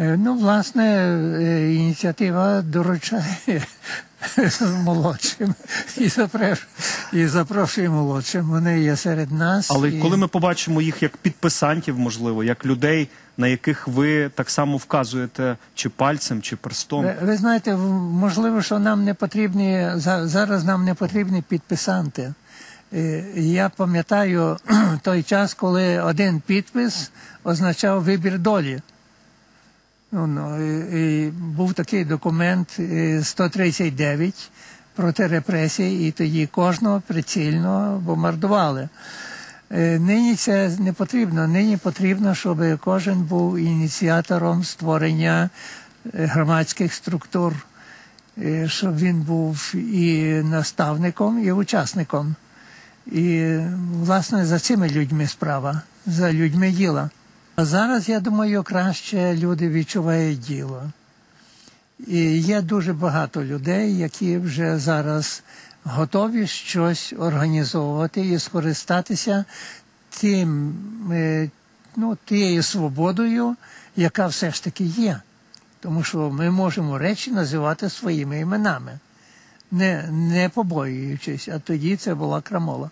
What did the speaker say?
Е, Ну, власне, е, ініціатива доручає молодшим і запрошує, і запрошує молодшим. Вони є серед нас. Але і... коли ми побачимо їх як підписантів, можливо, як людей, на яких ви так само вказуєте чи пальцем, чи перстом, Ви, ви знаєте, можливо, що нам не потрібні за- зараз нам не потрібні підписанти. Е, Я пам'ятаю той час, коли один підпис означав вибір долі. Ну, ну, і, і був такий документ е, 139 проти репресій, і тоді кожного прицільно бомбардували. Е, Нині це не потрібно. Нині потрібно, щоб кожен був ініціатором створення е, громадських структур, е, щоб він був і наставником, і учасником. І, власне, за цими людьми справа, за людьми діла. А зараз, я думаю, краще люди відчувають діло. І є дуже багато людей, які вже зараз готові щось організовувати і скористатися тим, е, ну, тією свободою, яка все ж таки є. Тому що ми можемо речі називати своїми іменами, не, не побоюючись, а тоді це була крамола.